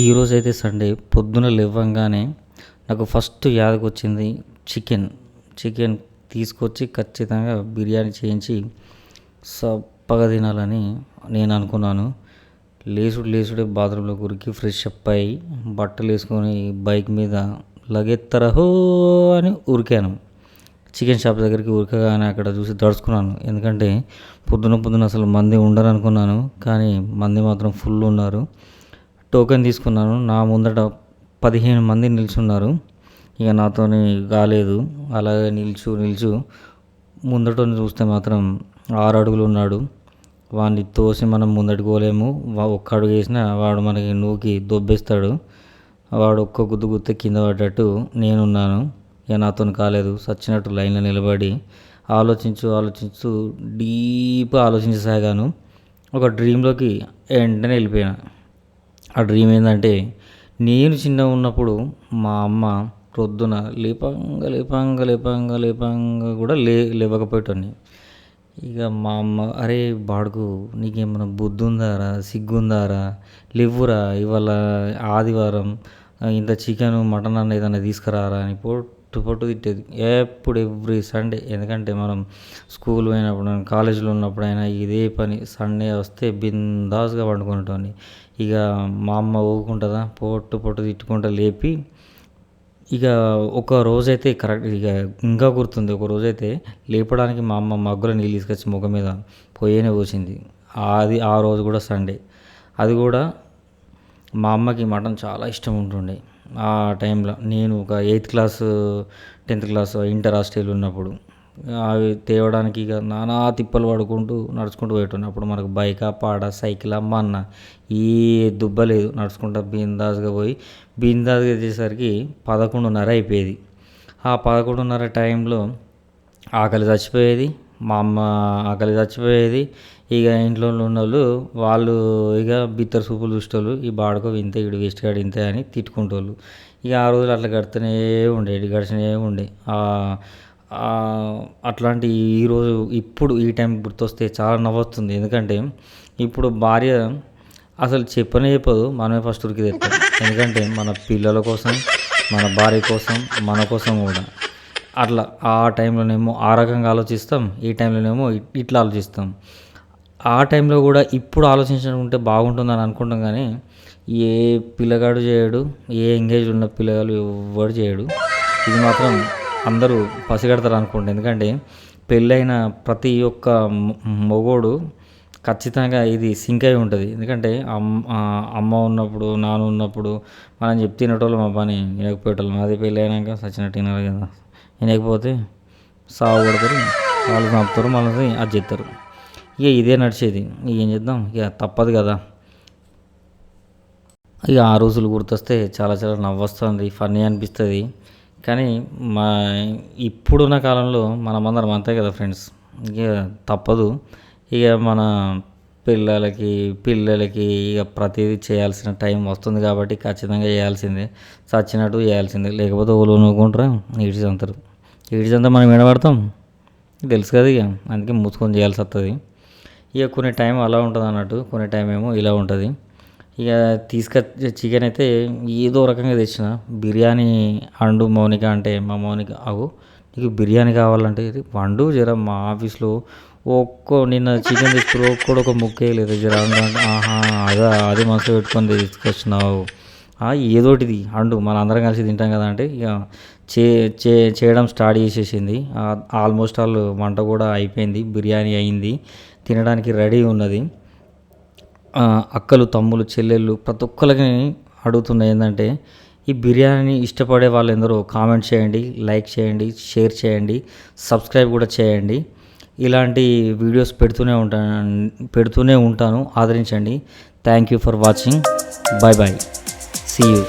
ఈరోజు అయితే సండే పొద్దున లేవంగానే నాకు ఫస్ట్ యాదకు వచ్చింది చికెన్. చికెన్ తీసుకొచ్చి ఖచ్చితంగా బిర్యానీ చేయించి సప్పగా తినాలని నేను అనుకున్నాను. లేసుడు లేసుడే బాత్రూంలో గురికి ఫ్రెష్ అప్ అయ్యి బట్టలు వేసుకొని బైక్ మీద లగెత్తరహో అని ఉరికాను. చికెన్ షాప్ దగ్గరికి ఉరకగానే అక్కడ చూసి దడుచుకున్నాను ఎందుకంటే పొద్దున పొద్దున అసలు మంది ఉండరు అనుకున్నాను కానీ మంది మాత్రం ఫుల్ ఉన్నారు. టోకెన్ తీసుకున్నాను. నా ముందట పదిహేను మంది నిల్చున్నారు. ఇక నాతోని కాలేదు. అలాగే నిల్చు నిల్చు. ముందట చూస్తే మాత్రం ఆరు అడుగులు ఉన్నాడు. వాడిని తోసి మనం ముందటికి పోలేము ఒక్క అడుగు వేసినా వాడు మనకి నూకి దొబ్బేస్తాడు. వాడు ఒక్క గుద్దు గుత్తే కింద పడ్డట్టు నేనున్నాను. ఇక నాతో కాలేదు. సచ్చినట్టు లైన్లో నిలబడి ఆలోచించు ఆలోచించు డీప్ ఆలోచించసాగాను. ఒక డ్రీమ్లోకి వెంటనే వెళ్ళిపోయాను. ఆ డ్రీమ్ ఏంటంటే నేను చిన్నగా ఉన్నప్పుడు మా అమ్మ ప్రొద్దున లేపంగా లేపంగా లేపంగా లేపంగా కూడా లే లేవకపోయేటోడిని ఇక మా అమ్మ అరే బాడుకు నీకేమైనా బుద్ధి ఉందారా సిగ్గుందారా లేవురా ఇవాళ ఆదివారం ఇంత చికెన్ మటన్ అన్న ఏదైనా తీసుకురారా అని పొట్టు పొట్టు తిట్టేది. ఎప్పుడు ఎవ్రీ సండే. ఎందుకంటే మనం స్కూల్ పోయినప్పుడు కాలేజీలో ఉన్నప్పుడైనా ఇదే పని. సండే వస్తే బిందాస్గా పండుకునేటోని ఇక మా అమ్మ ఊరుకుంటుందా పొట్టు పొట్టు తిట్టుకుంటా లేపి ఇక ఒక రోజైతే కరెక్ట్ ఇక ఇంకా గుర్తుంది. ఒక రోజైతే లేపడానికి మా అమ్మ మగ్గుల నీళ్ళు తీసుకొచ్చి ముఖం మీద పోయేనే పోసింది. అది ఆ రోజు కూడా సండే. అది కూడా మా అమ్మకి మటన్ చాలా ఇష్టం ఉంటుండే. ఆ టైంలో నేను ఒక eighth class tenth class inter hostel ఉన్నప్పుడు అవి తేవడానికి ఇక నానా తిప్పలు పడుకుంటూ నడుచుకుంటూ పోయేటోని అప్పుడు మనకు బైకా పాడ సైకిల్ అమ్మ అన్న ఏ దుబ్బ లేదు. నడుచుకుంటా బిందాస్గా పోయి బిందాస్గా వచ్చేసరికి పదకొండున్నర అయిపోయేది. ఆ పదకొండున్నర టైంలో ఆకలి చచ్చిపోయేది. మా అమ్మ ఆకలి చచ్చిపోయేది. ఇక ఇంట్లో ఉన్న వాళ్ళు వాళ్ళు ఇక బిత్తర సూపులు చూసేటోళ్ళు ఈ బాడుకో ఇంతే ఇడు వేస్ట్ గాడు ఇంతే అని తిట్టుకుంటోళ్ళు. ఇక ఆ రోజులు అట్లా గడుతూనే ఉండేది గడిచినే ఉండే. అట్లాంటి ఈరోజు ఇప్పుడు ఈ టైం గుర్తొస్తే చాలా నవ్వొస్తుంది. ఎందుకంటే ఇప్పుడు భార్య అసలు చెప్పనే చెప్పదు మనమే ఫస్ట్ ఉరికి తెస్తాం. ఎందుకంటే మన పిల్లల కోసం మన భార్య కోసం మన కోసం కూడా. అట్లా ఆ టైంలోనేమో ఆ రకంగా ఆలోచిస్తాం ఈ టైంలోనేమో ఇట్లా ఆలోచిస్తాం. ఆ టైంలో కూడా ఇప్పుడు ఆలోచించుకుంటే బాగుంటుందని అనుకుంటాం కానీ ఏ పిల్లగాడు చేయడు ఏ ఎంగేజ్ ఉన్న పిల్లగాడు ఎవడు చేయడు. ఇది మాత్రం అందరూ పసిగడతారు అనుకోండి. ఎందుకంటే పెళ్ళైన ప్రతి ఒక్క మగోడు మొగోడు ఖచ్చితంగా ఇది సింక్ అయి ఉంటుంది. ఎందుకంటే అమ్మ అమ్మ ఉన్నప్పుడు నాన్న ఉన్నప్పుడు మనం చెప్తే మా పని వినకపోయేటోళ్ళం. అది పెళ్ళైనాక సచ్చినట్టు వినాలి కదా. వినకపోతే సాగు కొడతారు వాళ్ళు చంపుతారు మళ్ళీ అది చేస్తారు ఇక ఇదే నడిచేది. ఇక ఏం చేద్దాం? ఇక తప్పదు కదా. ఇక ఆ రోజులు గుర్తొస్తే చాలా చాలా నవ్వొస్తుంది ఫన్నీ అనిపిస్తుంది. కానీ మా ఇప్పుడున్న కాలంలో మనమందరం అంతే కదా ఫ్రెండ్స్. ఇక తప్పదు. ఇక మన పిల్లలకి పిల్లలకి ఇక ప్రతిదీ చేయాల్సిన టైం వస్తుంది కాబట్టి ఖచ్చితంగా చేయాల్సిందే. చచ్చినట్టు చేయాల్సిందే. లేకపోతే ఊళ్ళు నూకుంటారా? ఈడ్చి చంతారు ఈడ్చి చంతా మనం వినబడతాం. తెలుసు కదా ఇక. అందుకే మూసుకొని చేయాల్సి వస్తుంది. ఇక కొన్ని టైం అలా ఉంటుంది అన్నట్టు. కొన్ని టైం ఏమో ఇలా ఉంటుంది. ఇక తీసుకొచ్చే చికెన్ అయితే ఏదో రకంగా తెచ్చిన. బిర్యానీ అండు మౌనిక అంటే మా మౌనిక అవు నీకు బిర్యానీ కావాలంటే వండు జర మా ఆఫీస్లో ఒక్కో నిన్న చికెన్ తీసుకుని ఒక్కడు ఒక ముక్కే లేదు. ఆహా అదా అది మనసు పెట్టుకొని తీసుకొచ్చినావు ఏదోటిది. అండు మన అందరం కలిసి తింటాం కదా అంటే ఇక చే చే చేయడం స్టార్ట్ చేసేసింది. ఆల్మోస్ట్ ఆల్ వంట కూడా అయిపోయింది బిర్యానీ అయింది తినడానికి రెడీ ఉన్నది. అక్కలు తమ్ములు చెల్లెళ్ళు ప్రతి ఒక్కరికి అడుగుతున్న ఏంటంటే ఈ బిర్యానీని ఇష్టపడే వాళ్ళందరూ కామెంట్ చేయండి లైక్ చేయండి షేర్ చేయండి సబ్స్క్రైబ్ కూడా చేయండి. ఇలాంటి వీడియోస్ పెడుతూనే ఉంటాను పెడుతూనే ఉంటాను. ఆదరించండి. Thank you for watching bye bye see you